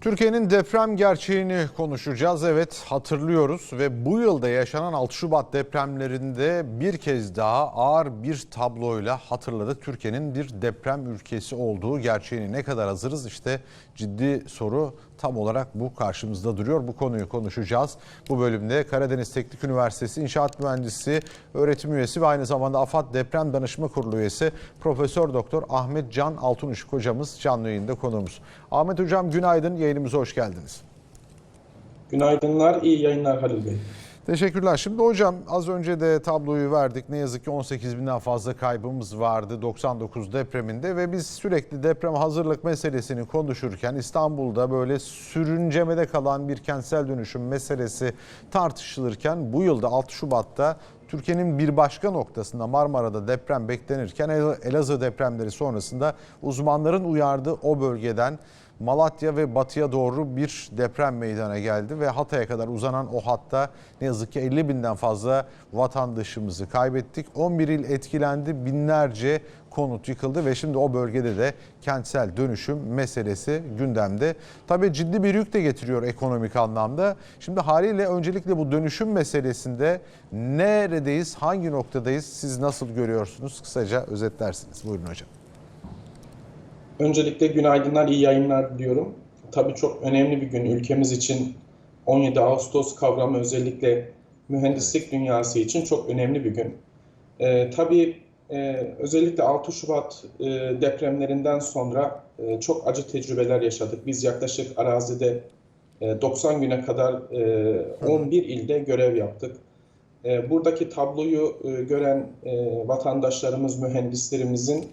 Türkiye'nin deprem gerçeğini konuşacağız. Evet hatırlıyoruz ve bu yılda yaşanan 6 Şubat depremlerinde bir kez daha ağır bir tabloyla hatırladık. Türkiye'nin bir deprem ülkesi olduğu gerçeğini ne kadar hazırız işte ciddi soru tam olarak bu karşımızda duruyor. Bu konuyu konuşacağız. Bu bölümde Karadeniz Teknik Üniversitesi İnşaat Mühendisi öğretim üyesi ve aynı zamanda AFAD Deprem Danışma Kurulu üyesi Profesör Doktor Ahmet Can Altunuşuk hocamız canlı yayında konuğumuz. Ahmet hocam günaydın yayınımıza hoş geldiniz. Günaydınlar, iyi yayınlar Halil Bey. Teşekkürler. Şimdi hocam az önce de tabloyu verdik. Ne yazık ki 18 binden fazla kaybımız vardı 99 depreminde ve biz sürekli deprem hazırlık meselesini konuşurken İstanbul'da böyle sürüncemede kalan bir kentsel dönüşüm meselesi tartışılırken bu yılda 6 Şubat'ta Türkiye'nin bir başka noktasında Marmara'da deprem beklenirken Elazığ depremleri sonrasında uzmanların uyardığı o bölgeden Malatya ve batıya doğru bir deprem meydana geldi ve Hatay'a kadar uzanan o hatta ne yazık ki 50 binden fazla vatandaşımızı kaybettik. 11 il etkilendi, binlerce konut yıkıldı ve şimdi o bölgede de kentsel dönüşüm meselesi gündemde. Tabii ciddi bir yük de getiriyor ekonomik anlamda. Şimdi haliyle öncelikle bu dönüşüm meselesinde neredeyiz, hangi noktadayız, siz nasıl görüyorsunuz? Kısaca özetlersiniz. Buyurun hocam. Öncelikle günaydınlar, iyi yayınlar diliyorum. Tabii çok önemli bir gün ülkemiz için 17 Ağustos kavramı özellikle mühendislik dünyası için çok önemli bir gün. Ee, tabii e, özellikle 6 Şubat e, depremlerinden sonra e, çok acı tecrübeler yaşadık. Biz yaklaşık arazide e, 90 güne kadar e, 11 ilde görev yaptık. E, buradaki tabloyu e, gören e, vatandaşlarımız, mühendislerimizin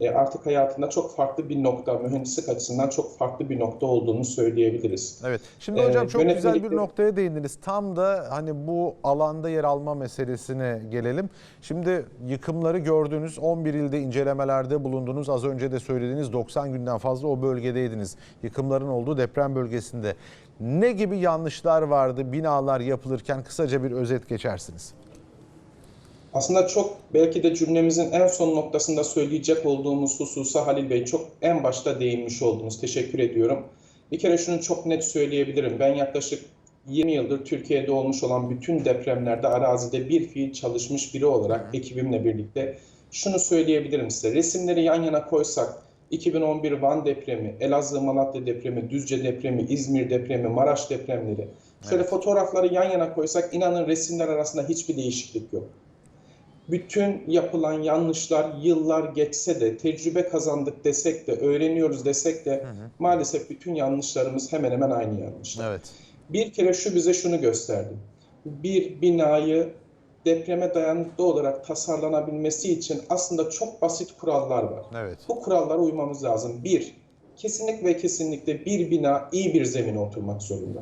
e, artık hayatında çok farklı bir nokta, mühendislik açısından çok farklı bir nokta olduğunu söyleyebiliriz. Evet. Şimdi Ee, hocam çok güzel bir yönetmelikte- noktaya değindiniz. Tam da hani bu alanda yer alma meselesine gelelim. Şimdi yıkımları gördünüz. 11 ilde incelemelerde bulundunuz. Az önce de söylediğiniz 90 günden fazla o bölgedeydiniz. Yıkımların olduğu deprem bölgesinde. Ne gibi yanlışlar vardı binalar yapılırken kısaca bir özet geçersiniz. Aslında çok belki de cümlemizin en son noktasında söyleyecek olduğumuz hususa Halil Bey çok en başta değinmiş oldunuz. Teşekkür ediyorum. Bir kere şunu çok net söyleyebilirim. Ben yaklaşık 20 yıldır Türkiye'de olmuş olan bütün depremlerde arazide bir fiil çalışmış biri olarak ekibimle birlikte şunu söyleyebilirim size. Resimleri yan yana koysak 2011 Van depremi, Elazığ Malatya depremi, Düzce depremi, İzmir depremi, Maraş depremleri. Şöyle fotoğrafları yan yana koysak inanın resimler arasında hiçbir değişiklik yok bütün yapılan yanlışlar yıllar geçse de tecrübe kazandık desek de öğreniyoruz desek de maalesef bütün yanlışlarımız hemen hemen aynı yanlışlar. Evet. Bir kere şu bize şunu gösterdi. Bir binayı depreme dayanıklı olarak tasarlanabilmesi için aslında çok basit kurallar var. Evet. Bu kurallara uymamız lazım. Bir, kesinlikle ve kesinlikle bir bina iyi bir zemine oturmak zorunda.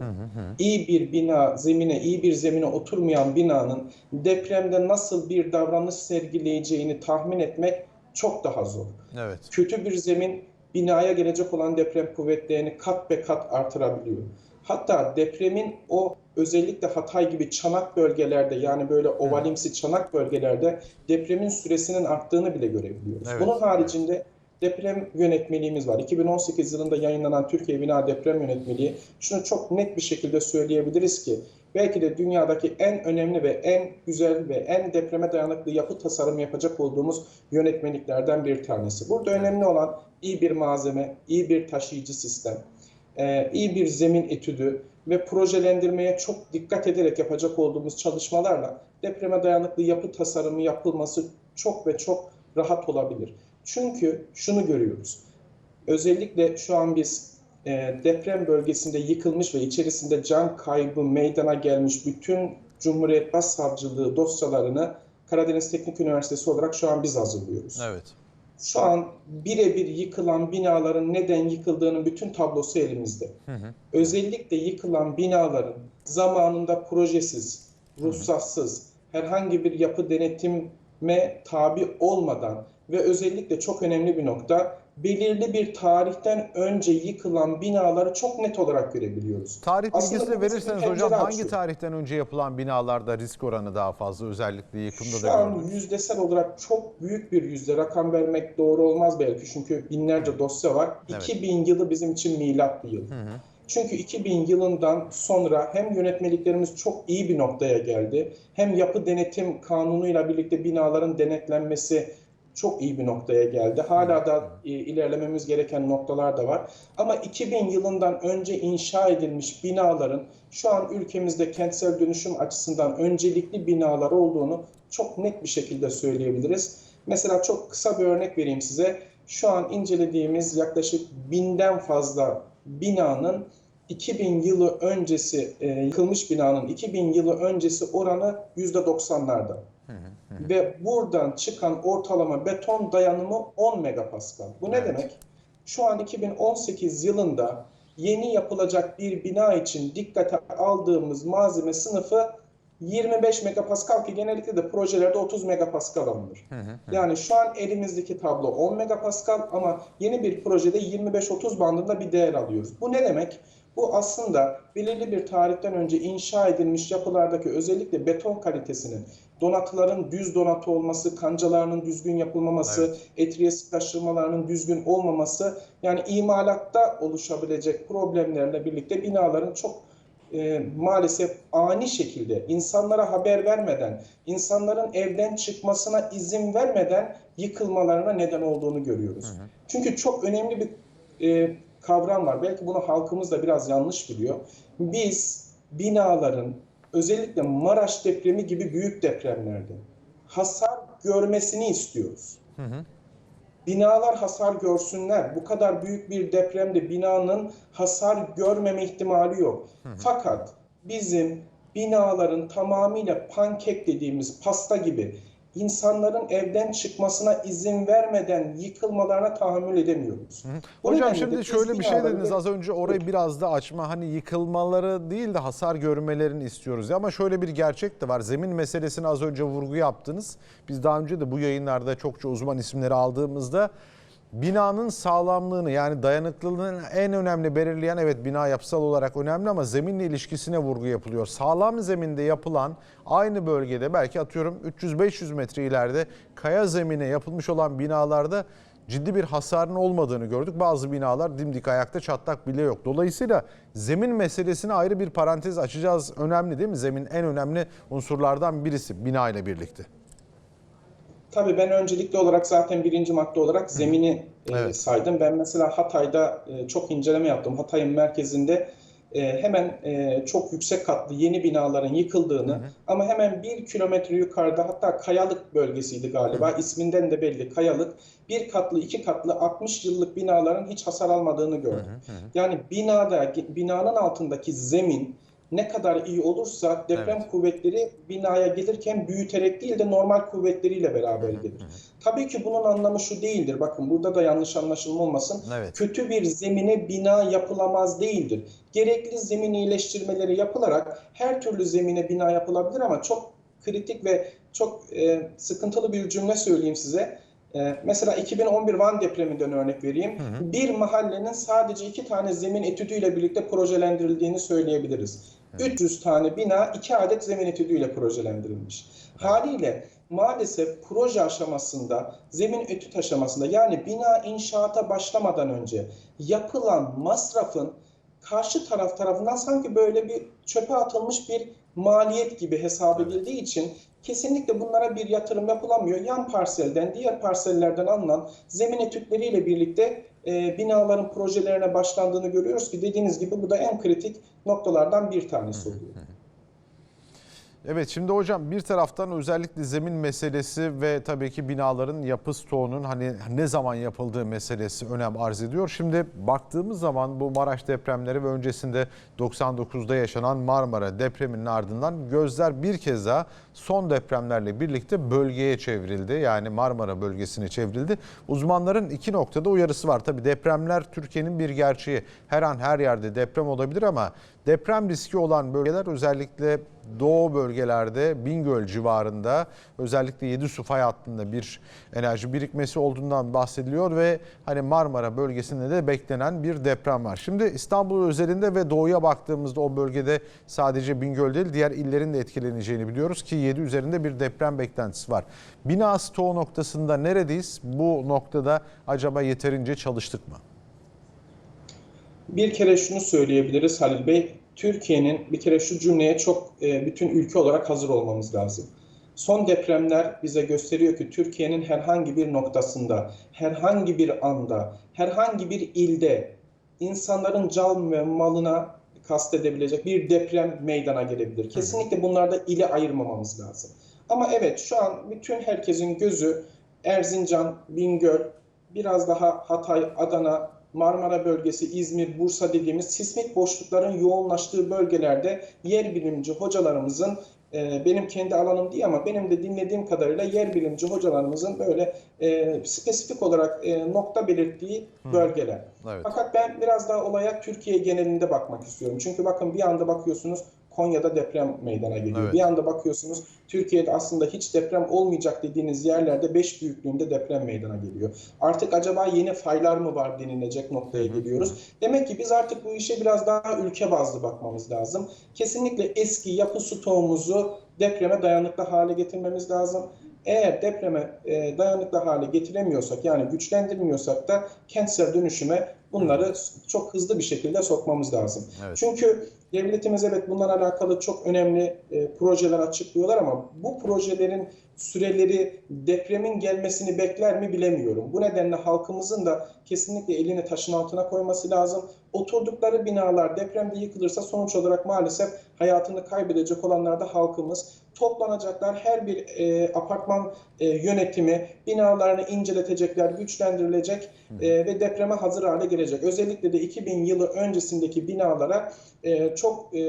İyi bir bina, zemine, iyi bir zemine oturmayan binanın depremde nasıl bir davranış sergileyeceğini tahmin etmek çok daha zor. Evet. Kötü bir zemin binaya gelecek olan deprem kuvvetlerini kat be kat artırabiliyor. Hatta depremin o özellikle Hatay gibi çanak bölgelerde yani böyle ovalimsi çanak bölgelerde depremin süresinin arttığını bile görebiliyoruz. Evet. Bunun haricinde deprem yönetmeliğimiz var. 2018 yılında yayınlanan Türkiye Bina Deprem Yönetmeliği şunu çok net bir şekilde söyleyebiliriz ki belki de dünyadaki en önemli ve en güzel ve en depreme dayanıklı yapı tasarımı yapacak olduğumuz yönetmeliklerden bir tanesi. Burada önemli olan iyi bir malzeme, iyi bir taşıyıcı sistem, iyi bir zemin etüdü ve projelendirmeye çok dikkat ederek yapacak olduğumuz çalışmalarla depreme dayanıklı yapı tasarımı yapılması çok ve çok rahat olabilir. Çünkü şunu görüyoruz. Özellikle şu an biz e, deprem bölgesinde yıkılmış ve içerisinde can kaybı meydana gelmiş bütün Cumhuriyet Başsavcılığı dosyalarını Karadeniz Teknik Üniversitesi olarak şu an biz hazırlıyoruz. Evet. Şu an birebir yıkılan binaların neden yıkıldığının bütün tablosu elimizde. Özellikle yıkılan binaların zamanında projesiz, ruhsatsız, herhangi bir yapı denetime tabi olmadan ve özellikle çok önemli bir nokta belirli bir tarihten önce yıkılan binaları çok net olarak görebiliyoruz. Tarih Aslında bilgisi de bu bize bir verirseniz hocam hangi açıyor. tarihten önce yapılan binalarda risk oranı daha fazla özellikle yıkımda Şu da an gördük. yüzdesel olarak çok büyük bir yüzde rakam vermek doğru olmaz belki çünkü binlerce dosya var. Evet. 2000 yılı bizim için milat bir yıl. Çünkü 2000 yılından sonra hem yönetmeliklerimiz çok iyi bir noktaya geldi, hem yapı denetim kanunuyla birlikte binaların denetlenmesi çok iyi bir noktaya geldi. Hala da e, ilerlememiz gereken noktalar da var. Ama 2000 yılından önce inşa edilmiş binaların şu an ülkemizde kentsel dönüşüm açısından öncelikli binalar olduğunu çok net bir şekilde söyleyebiliriz. Mesela çok kısa bir örnek vereyim size. Şu an incelediğimiz yaklaşık binden fazla binanın 2000 yılı öncesi e, yıkılmış binanın 2000 yılı öncesi oranı %90'larda. Ve buradan çıkan ortalama beton dayanımı 10 megapascal. Bu ne Evet. demek? Şu an 2018 yılında yeni yapılacak bir bina için dikkate aldığımız malzeme sınıfı 25 megapascal ki genellikle de projelerde 30 megapascal alınır. Yani şu an elimizdeki tablo 10 megapascal ama yeni bir projede 25-30 bandında bir değer alıyoruz. Bu ne demek? Bu aslında belirli bir tarihten önce inşa edilmiş yapılardaki özellikle beton kalitesinin, donatıların düz donatı olması, kancalarının düzgün yapılmaması, etriye sıklaştırmalarının düzgün olmaması, yani imalatta oluşabilecek problemlerle birlikte binaların çok e, maalesef ani şekilde insanlara haber vermeden, insanların evden çıkmasına izin vermeden yıkılmalarına neden olduğunu görüyoruz. Çünkü çok önemli bir e, kavram var. Belki bunu halkımız da biraz yanlış biliyor. Biz binaların özellikle Maraş depremi gibi büyük depremlerde hasar görmesini istiyoruz. Binalar hasar görsünler. Bu kadar büyük bir depremde binanın hasar görmeme ihtimali yok. Fakat bizim binaların tamamıyla pankek dediğimiz pasta gibi insanların evden çıkmasına izin vermeden yıkılmalarına tahammül edemiyoruz. Bu Hocam şimdi şöyle bir şey dediniz az önce orayı biraz da açma hani yıkılmaları değil de hasar görmelerini istiyoruz. Ama şöyle bir gerçek de var. Zemin meselesine az önce vurgu yaptınız. Biz daha önce de bu yayınlarda çokça uzman isimleri aldığımızda binanın sağlamlığını yani dayanıklılığını en önemli belirleyen evet bina yapısal olarak önemli ama zeminle ilişkisine vurgu yapılıyor. Sağlam zeminde yapılan aynı bölgede belki atıyorum 300-500 metre ileride kaya zemine yapılmış olan binalarda ciddi bir hasarın olmadığını gördük. Bazı binalar dimdik ayakta çatlak bile yok. Dolayısıyla zemin meselesine ayrı bir parantez açacağız. Önemli değil mi? Zemin en önemli unsurlardan birisi bina ile birlikte. Tabii ben öncelikli olarak zaten birinci madde olarak zemini e, Evet. saydım. Ben mesela Hatay'da e, çok inceleme yaptım. Hatay'ın merkezinde e, hemen çok yüksek katlı yeni binaların yıkıldığını ama hemen bir kilometre yukarıda hatta Kayalık bölgesiydi galiba. isminden de belli Kayalık. Bir katlı, iki katlı 60 yıllık binaların hiç hasar almadığını gördüm. Yani binada, binanın altındaki zemin ne kadar iyi olursa deprem Evet. kuvvetleri binaya gelirken büyüterek değil de normal kuvvetleriyle beraber gelir. Tabii ki bunun anlamı şu değildir. Bakın burada da yanlış anlaşılma olmasın. Evet. Kötü bir zemine bina yapılamaz değildir. Gerekli zemin iyileştirmeleri yapılarak her türlü zemine bina yapılabilir ama çok kritik ve çok e, sıkıntılı bir cümle söyleyeyim size. E, mesela 2011 Van depreminden örnek vereyim. Bir mahallenin sadece iki tane zemin etüdüyle birlikte projelendirildiğini söyleyebiliriz. 300 tane bina iki adet zemin etüdüyle projelendirilmiş. Haliyle maalesef proje aşamasında, zemin etüt aşamasında yani bina inşaata başlamadan önce yapılan masrafın karşı taraf tarafından sanki böyle bir çöpe atılmış bir maliyet gibi hesap edildiği için kesinlikle bunlara bir yatırım yapılamıyor. Yan parselden, diğer parsellerden alınan zemin etütleriyle birlikte e, binaların projelerine başlandığını görüyoruz ki dediğiniz gibi bu da en kritik noktalardan bir tanesi oluyor. Evet şimdi hocam bir taraftan özellikle zemin meselesi ve tabii ki binaların yapı stoğunun hani ne zaman yapıldığı meselesi önem arz ediyor. Şimdi baktığımız zaman bu Maraş depremleri ve öncesinde 99'da yaşanan Marmara depreminin ardından gözler bir kez daha son depremlerle birlikte bölgeye çevrildi. Yani Marmara bölgesine çevrildi. Uzmanların iki noktada uyarısı var. Tabii depremler Türkiye'nin bir gerçeği. Her an her yerde deprem olabilir ama deprem riski olan bölgeler özellikle doğu bölgelerde Bingöl civarında özellikle 7 su fay hattında bir enerji birikmesi olduğundan bahsediliyor ve hani Marmara bölgesinde de beklenen bir deprem var. Şimdi İstanbul özelinde ve doğuya baktığımızda o bölgede sadece Bingöl değil diğer illerin de etkileneceğini biliyoruz ki 7 üzerinde bir deprem beklentisi var. Bina stoğu noktasında neredeyiz? Bu noktada acaba yeterince çalıştık mı? Bir kere şunu söyleyebiliriz Halil Bey. Türkiye'nin bir kere şu cümleye çok e, bütün ülke olarak hazır olmamız lazım. Son depremler bize gösteriyor ki Türkiye'nin herhangi bir noktasında, herhangi bir anda, herhangi bir ilde insanların can ve malına kastedebilecek bir deprem meydana gelebilir. Kesinlikle bunlarda ili ayırmamamız lazım. Ama evet şu an bütün herkesin gözü Erzincan, Bingöl, biraz daha Hatay, Adana, Marmara bölgesi, İzmir, Bursa dediğimiz sismik boşlukların yoğunlaştığı bölgelerde yer bilimci hocalarımızın e, benim kendi alanım değil ama benim de dinlediğim kadarıyla yer bilimci hocalarımızın böyle e, spesifik olarak e, nokta belirttiği bölgeler. Evet. Fakat ben biraz daha olaya Türkiye genelinde bakmak istiyorum. Çünkü bakın bir anda bakıyorsunuz Konya'da deprem meydana geliyor. Evet. Bir anda bakıyorsunuz Türkiye'de aslında hiç deprem olmayacak dediğiniz yerlerde 5 büyüklüğünde deprem meydana geliyor. Artık acaba yeni faylar mı var denilecek noktaya geliyoruz. Demek ki biz artık bu işe biraz daha ülke bazlı bakmamız lazım. Kesinlikle eski yapı stoğumuzu depreme dayanıklı hale getirmemiz lazım. Eğer depreme e, dayanıklı hale getiremiyorsak yani güçlendirmiyorsak da kentsel dönüşüme bunları çok hızlı bir şekilde sokmamız lazım. Evet. Çünkü devletimiz evet bunlarla alakalı çok önemli e, projeler açıklıyorlar ama bu projelerin süreleri depremin gelmesini bekler mi bilemiyorum. Bu nedenle halkımızın da kesinlikle elini taşın altına koyması lazım. Oturdukları binalar depremde yıkılırsa sonuç olarak maalesef hayatını kaybedecek olanlar da halkımız. Toplanacaklar her bir e, apartman e, yönetimi binalarını inceletecekler, güçlendirilecek e, ve depreme hazır hale gelecek. Özellikle de 2000 yılı öncesindeki binalara e, çok e,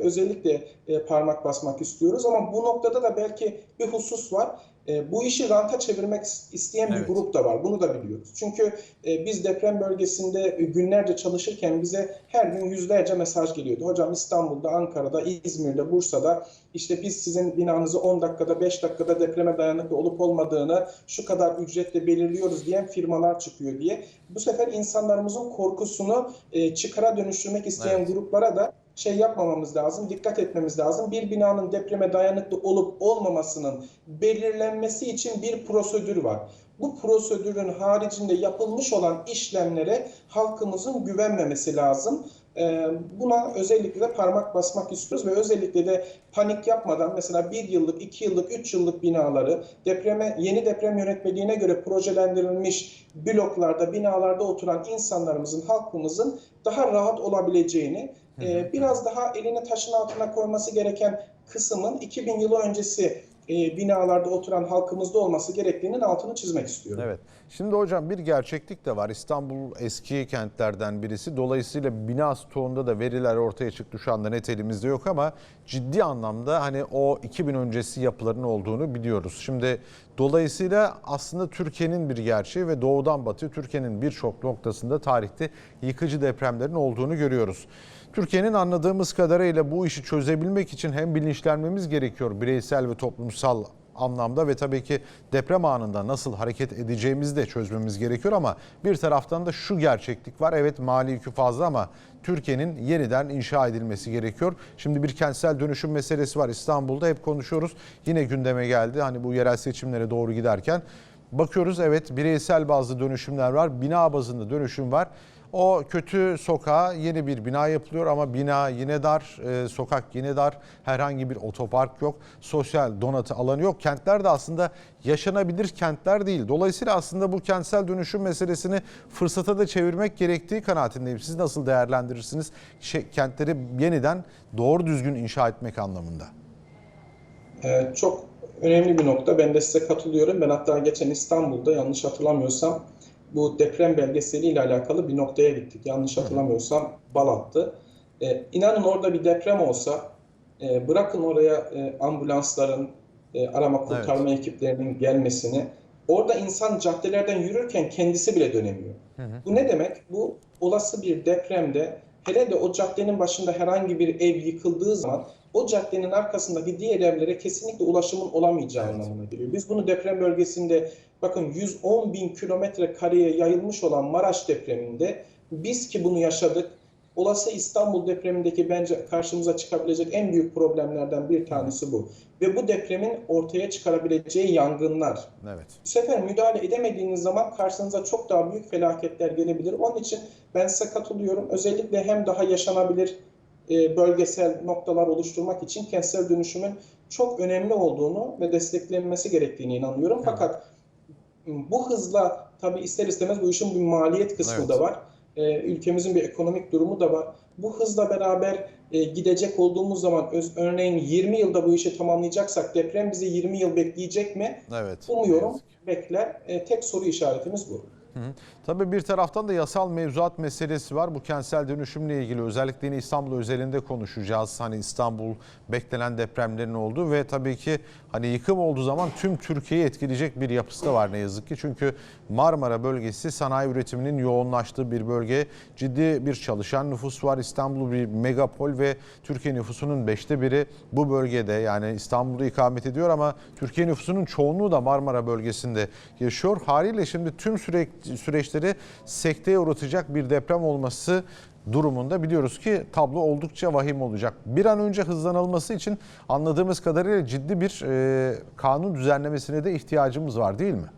özellikle e, parmak basmak istiyoruz. Ama bu noktada da belki bir husus var. E, bu işi ranta çevirmek isteyen Evet. bir grup da var. Bunu da biliyoruz. Çünkü e, biz deprem bölgesinde e, günlerce çalışırken bize her gün yüzlerce mesaj geliyordu. Hocam İstanbul'da, Ankara'da, İzmir'de, Bursa'da işte biz sizin binanızı 10 dakikada, 5 dakikada depreme dayanıklı olup olmadığını şu kadar ücretle belirliyoruz diyen firmalar çıkıyor diye. Bu sefer insanlarımızın korkusunu e, çıkara dönüştürmek isteyen Evet. gruplara da şey yapmamamız lazım, dikkat etmemiz lazım. Bir binanın depreme dayanıklı olup olmamasının belirlenmesi için bir prosedür var. Bu prosedürün haricinde yapılmış olan işlemlere halkımızın güvenmemesi lazım. Ee, Buna özellikle de parmak basmak istiyoruz ve özellikle de panik yapmadan mesela bir yıllık, iki yıllık, üç yıllık binaları depreme yeni deprem yönetmeliğine göre projelendirilmiş bloklarda, binalarda oturan insanlarımızın, halkımızın daha rahat olabileceğini, e, biraz daha elini taşın altına koyması gereken kısmın 2000 yılı öncesi e, binalarda oturan halkımızda olması gerektiğinin altını çizmek istiyorum. Evet. Şimdi hocam bir gerçeklik de var. İstanbul eski kentlerden birisi. Dolayısıyla bina stoğunda da veriler ortaya çıktı. Şu anda net elimizde yok ama ciddi anlamda hani o 2000 öncesi yapıların olduğunu biliyoruz. Şimdi dolayısıyla aslında Türkiye'nin bir gerçeği ve doğudan batı Türkiye'nin birçok noktasında tarihte yıkıcı depremlerin olduğunu görüyoruz. Türkiye'nin anladığımız kadarıyla bu işi çözebilmek için hem bilinçlenmemiz gerekiyor bireysel ve toplumsal anlamda ve tabii ki deprem anında nasıl hareket edeceğimizi de çözmemiz gerekiyor ama bir taraftan da şu gerçeklik var. Evet mali yükü fazla ama Türkiye'nin yeniden inşa edilmesi gerekiyor. Şimdi bir kentsel dönüşüm meselesi var İstanbul'da hep konuşuyoruz. Yine gündeme geldi hani bu yerel seçimlere doğru giderken. Bakıyoruz evet bireysel bazı dönüşümler var. Bina bazında dönüşüm var. O kötü sokağa yeni bir bina yapılıyor ama bina yine dar, e, sokak yine dar, herhangi bir otopark yok, sosyal donatı alanı yok. Kentler de aslında yaşanabilir kentler değil. Dolayısıyla aslında bu kentsel dönüşüm meselesini fırsata da çevirmek gerektiği kanaatindeyim. Siz nasıl değerlendirirsiniz şey, kentleri yeniden doğru düzgün inşa etmek anlamında? Ee, çok önemli bir nokta. Ben de size katılıyorum. Ben hatta geçen İstanbul'da yanlış hatırlamıyorsam bu deprem belgeseliyle alakalı bir noktaya gittik. Yanlış hatırlamıyorsam Balat'tı. Ee, inanın orada bir deprem olsa e, bırakın oraya e, ambulansların, e, arama kurtarma ekiplerinin gelmesini. Orada insan caddelerden yürürken kendisi bile dönemiyor. Bu ne demek? Bu olası bir depremde hele de o caddenin başında herhangi bir ev yıkıldığı zaman o caddenin arkasındaki diğer evlere kesinlikle ulaşımın olamayacağı anlamına geliyor. Biz bunu deprem bölgesinde bakın 110 bin kilometre kareye yayılmış olan Maraş depreminde biz ki bunu yaşadık olası İstanbul depremindeki bence karşımıza çıkabilecek en büyük problemlerden bir tanesi bu. Ve bu depremin ortaya çıkarabileceği yangınlar. Evet. Bu sefer müdahale edemediğiniz zaman karşınıza çok daha büyük felaketler gelebilir. Onun için ben size katılıyorum. Özellikle hem daha yaşanabilir e, bölgesel noktalar oluşturmak için kentsel dönüşümün çok önemli olduğunu ve desteklenmesi gerektiğine inanıyorum. Fakat bu hızla tabii ister istemez bu işin bir maliyet kısmı Evet. da var. E, ülkemizin bir ekonomik durumu da var. Bu hızla beraber e, gidecek olduğumuz zaman öz- örneğin 20 yılda bu işi tamamlayacaksak deprem bizi 20 yıl bekleyecek mi? Evet. Umuyorum bekler. E, tek soru işaretimiz bu. Tabii bir taraftan da yasal mevzuat meselesi var. Bu kentsel dönüşümle ilgili özellikle yine İstanbul özelinde konuşacağız. Hani İstanbul beklenen depremlerin olduğu ve tabii ki hani yıkım olduğu zaman tüm Türkiye'yi etkileyecek bir yapısı da var ne yazık ki. Çünkü Marmara bölgesi sanayi üretiminin yoğunlaştığı bir bölge. Ciddi bir çalışan nüfus var. İstanbul bir megapol ve Türkiye nüfusunun beşte biri bu bölgede yani İstanbul'da ikamet ediyor ama Türkiye nüfusunun çoğunluğu da Marmara bölgesinde yaşıyor. Haliyle şimdi tüm süre, süreçleri sekteye uğratacak bir deprem olması durumunda biliyoruz ki tablo oldukça vahim olacak. Bir an önce hızlanılması için anladığımız kadarıyla ciddi bir e, kanun düzenlemesine de ihtiyacımız var değil mi?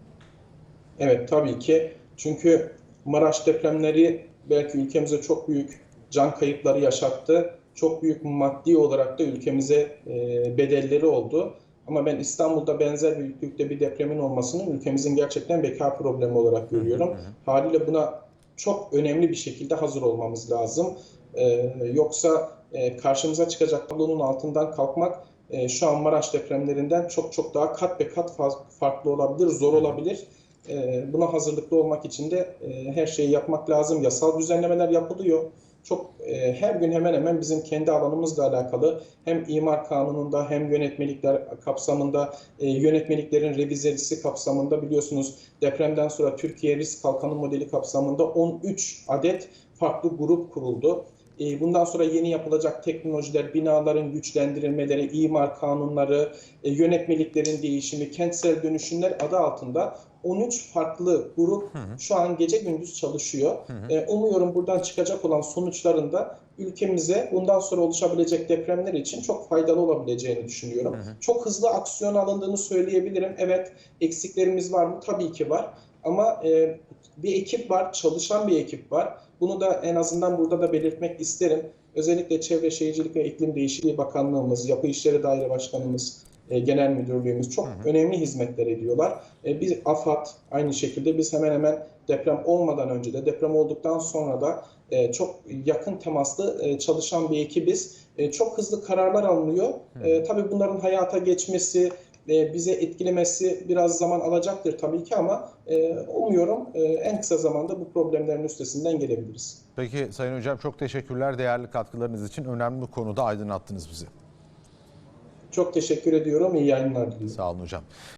Evet tabii ki. Çünkü Maraş depremleri belki ülkemize çok büyük can kayıpları yaşattı. Çok büyük maddi olarak da ülkemize e, bedelleri oldu. Ama ben İstanbul'da benzer büyüklükte bir depremin olmasını ülkemizin gerçekten beka problemi olarak görüyorum. Haliyle buna çok önemli bir şekilde hazır olmamız lazım. E, yoksa e, karşımıza çıkacak tablonun altından kalkmak e, şu an Maraş depremlerinden çok çok daha kat be kat farklı olabilir, zor olabilir. E, Buna hazırlıklı olmak için de e, her şeyi yapmak lazım. Yasal düzenlemeler yapılıyor. Çok e, her gün hemen hemen bizim kendi alanımızla alakalı hem imar kanununda hem yönetmelikler kapsamında e, yönetmeliklerin revizesi kapsamında biliyorsunuz depremden sonra Türkiye Risk Kalkanı modeli kapsamında 13 adet farklı grup kuruldu. E, Bundan sonra yeni yapılacak teknolojiler, binaların güçlendirilmeleri, imar kanunları, e, yönetmeliklerin değişimi, kentsel dönüşümler adı altında 13 farklı grup şu an gece gündüz çalışıyor. E, Umuyorum buradan çıkacak olan sonuçların da ülkemize bundan sonra oluşabilecek depremler için çok faydalı olabileceğini düşünüyorum. Çok hızlı aksiyon alındığını söyleyebilirim. Evet, eksiklerimiz var mı? Tabii ki var. Ama e, bir ekip var, çalışan bir ekip var. Bunu da en azından burada da belirtmek isterim. Özellikle Çevre Şehircilik ve İklim Değişikliği Bakanlığımız, Yapı İşleri Daire Başkanımız, e, Genel Müdürlüğümüz çok önemli hizmetler ediyorlar. E, Biz AFAD aynı şekilde biz hemen hemen deprem olmadan önce de deprem olduktan sonra da e, çok yakın temaslı e, çalışan bir ekibiz. E, Çok hızlı kararlar alınıyor. E, Tabii bunların hayata geçmesi, e, bize etkilemesi biraz zaman alacaktır tabii ki ama e, umuyorum e, en kısa zamanda bu problemlerin üstesinden gelebiliriz. Peki Sayın Hocam çok teşekkürler değerli katkılarınız için. Önemli bir konuda aydınlattınız bizi. Çok teşekkür ediyorum. İyi yayınlar diliyorum. Sağ olun hocam.